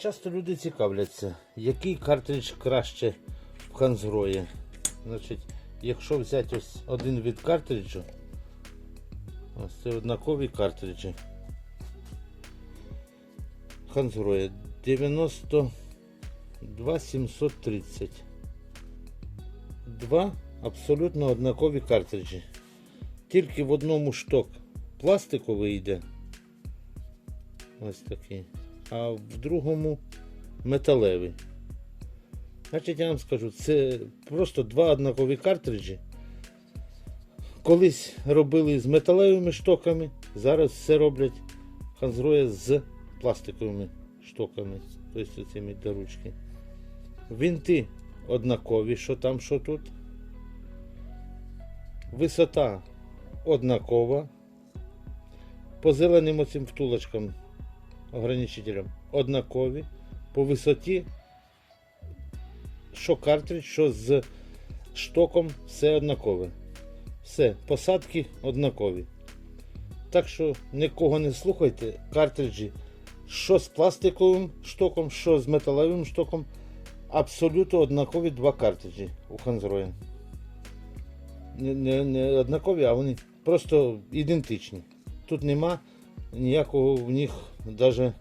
Часто люди цікавляться, який картридж краще в Ханзгрої. Значить, якщо взяти ось один від картриджу, ось це однакові картриджі. Ханзгроя 92 730. Два абсолютно однакові картриджі. Тільки в одному шток пластиковий йде. Ось такий. А в другому металевий. Значить, я вам скажу, це просто два однакові картриджі. Колись робили з металевими штоками, зараз все роблять ханзроя з пластиковими штоками. Тобто цими для ручки. Вінти однакові, що там, що тут. Висота однакова. По зеленим оцим втулочкам ограничителям однакові. По висоті, що картридж, що з штоком, все однакове. Все, посадки однакові. Так що нікого не слухайте, картриджі, що з пластиковим штоком, що з металевим штоком. Абсолютно однакові два картриджі у Ханзроя. Не, не, не однакові, а вони просто ідентичні. Тут нема ніякого в них навіть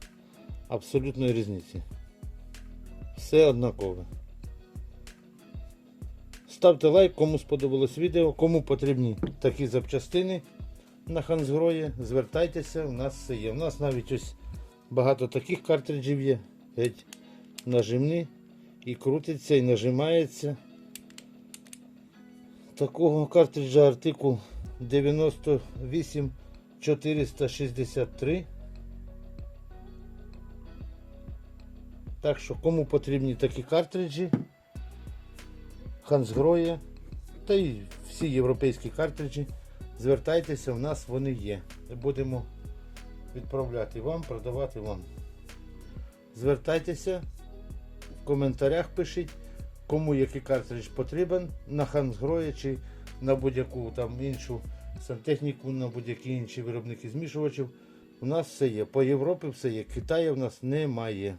абсолютної різниці. Все однакове. Ставте лайк, кому сподобалось відео, кому потрібні такі запчастини на Ханзгрої, звертайтеся, у нас все є. У нас навіть ось багато таких картриджів є. Геть нажимні і крутиться, і нажимається. Такого картриджа артикул 98 Так що, кому потрібні такі картриджі, Хансгроє та й всі європейські картриджі, звертайтеся, в нас вони є. Будемо відправляти вам, продавати вам. Звертайтеся, в коментарях пишіть, кому який картридж потрібен на Хансгроє чи на будь-яку там іншу сантехніку, на будь-які інші виробники змішувачів. У нас все є. По Європі все є. Китаю в нас немає.